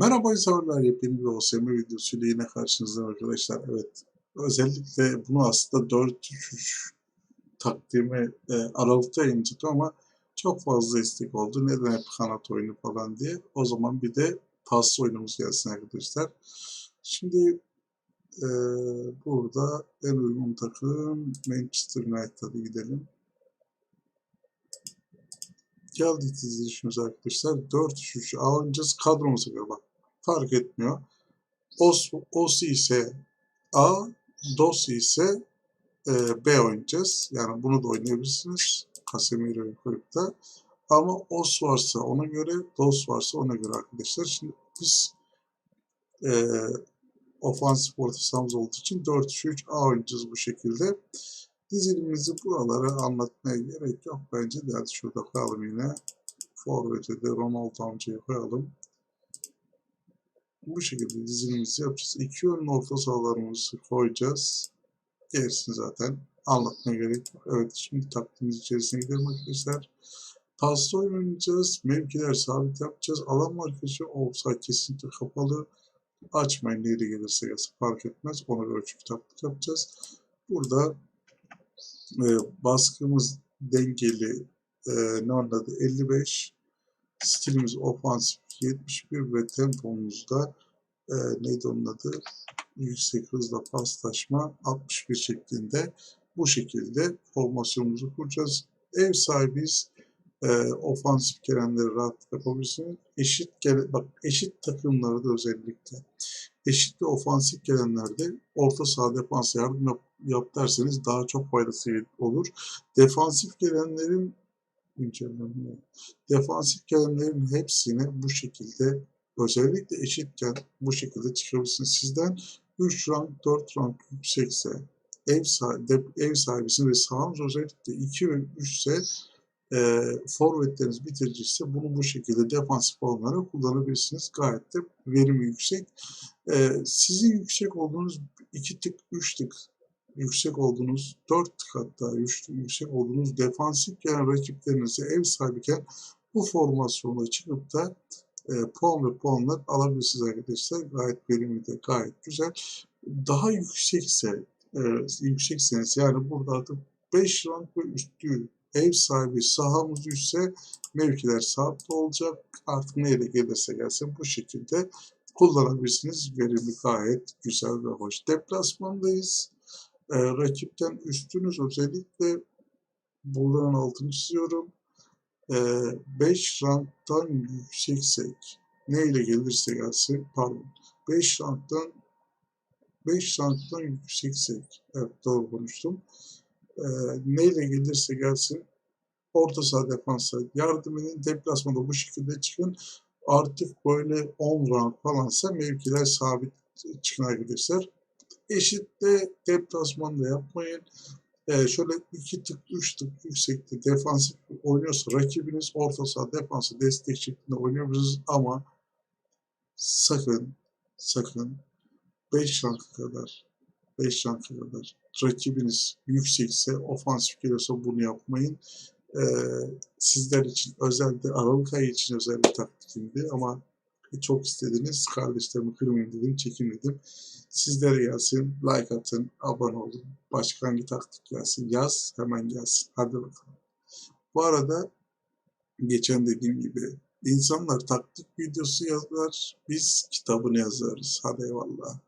Merhaba insanlar, yepyeni bir OSM videosuyla yine karşınızdayım arkadaşlar. Evet, özellikle bunu aslında 4-3-3 takdimi e, Aralık'ta yayınlayacaktım ama çok fazla istek oldu. Neden hep kanat oyunu falan diye. O zaman bir de pas oyunumuz gelsin arkadaşlar. Şimdi e, burada en uygun takım Manchester United'a gidelim. Geldik dizilişimize arkadaşlar. 4-3-3 A oynayacağız. Kadromuza göre bak fark etmiyor. Os, Os ise A, Dos ise e, B oynayacağız. Yani bunu da oynayabilirsiniz. Casemiro'yu koyup da. Ama Os varsa ona göre, Dos varsa ona göre arkadaşlar. Şimdi biz e, ofansif orta sahamız olduğu için 4-3-3 A oynayacağız bu şekilde. Dizilimimizi buralara anlatmaya gerek yok bence. Hadi şurada koyalım yine. Forvet'e de Ronaldo amcayı koyalım bu şekilde dizilimimizi yapacağız. İki yönlü orta sahalarımızı koyacağız. Gerisini zaten anlatmaya gerek yok. Evet şimdi taktiğimiz içerisine gidelim arkadaşlar. Oyun oynayacağız. Mevkiler sabit yapacağız. Alan markajı olsa kesinlikle kapalı. Açmayın nereye gelirse gelsin fark etmez. Ona göre çünkü taktik yapacağız. Burada e, baskımız dengeli e, ne anladı 55 stilimiz ofansif 71 ve tempomuzda e, neydi onun adı? Yüksek hızla paslaşma 61 şeklinde bu şekilde formasyonumuzu kuracağız. Ev sahibiyiz. E, ofansif gelenleri rahat yapabilirsiniz. Eşit gele, bak eşit takımlarda özellikle eşit ve ofansif gelenlerde orta saha defansa yardım yap, yap derseniz daha çok faydası olur. Defansif gelenlerin. Defansif kelimelerin hepsini bu şekilde özellikle eşitken bu şekilde çıkabilirsiniz. Sizden 3 rank 4 rank yüksekse ev, sahibi, ev sahibisinin ve sahanız özellikle 2 ve 3 ise e, forvetleriniz bitiriciyse bunu bu şekilde defansif olanlara kullanabilirsiniz. Gayet de verimi yüksek. E, sizin yüksek olduğunuz 2 tık 3 tık yüksek olduğunuz, 4 hatta yüksek olduğunuz defansif gelen rakiplerinize ev sahibiyken bu formasyonla çıkıp da e, puan ve puanlar alabilirsiniz arkadaşlar. Gayet verimli de gayet güzel. Daha yüksekse, e, yüksekseniz yani burada artık 5 rank ve üstü ev sahibi sahamız üstse mevkiler sabit olacak. Artık neyle gelirse gelsin bu şekilde kullanabilirsiniz. Verimi gayet güzel ve hoş. Deplasmandayız e, rakipten üstünüz özellikle buradan altını çiziyorum. 5 e, ranktan yükseksek ne ile gelirse gelsin pardon 5 ranktan 5 ranktan yükseksek evet doğru konuştum. E, ne ile gelirse gelsin orta saha defansa yardım edin. Deplasmanda bu şekilde çıkın. Artık böyle 10 rank falansa mevkiler sabit çıkın arkadaşlar eşitle deplasmanda yapmayın. Ee, şöyle iki tık, üç tık yüksekte defansif oynuyorsa rakibiniz orta saha defansı destek şeklinde oynuyorsunuz ama sakın sakın 5 ranka kadar 5 ranka kadar rakibiniz yüksekse ofansif geliyorsa bunu yapmayın. Ee, sizler için özellikle Aralık ayı için özel bir taktikimdi ama çok istediniz. Kardeşlerimi kırmayın dedim, çekinmedim. Sizlere gelsin, like atın, abone olun. Başka hangi taktik gelsin yaz, hemen gelsin. Hadi bakalım. Bu arada geçen dediğim gibi insanlar taktik videosu yazar, biz kitabını yazarız. Hadi eyvallah.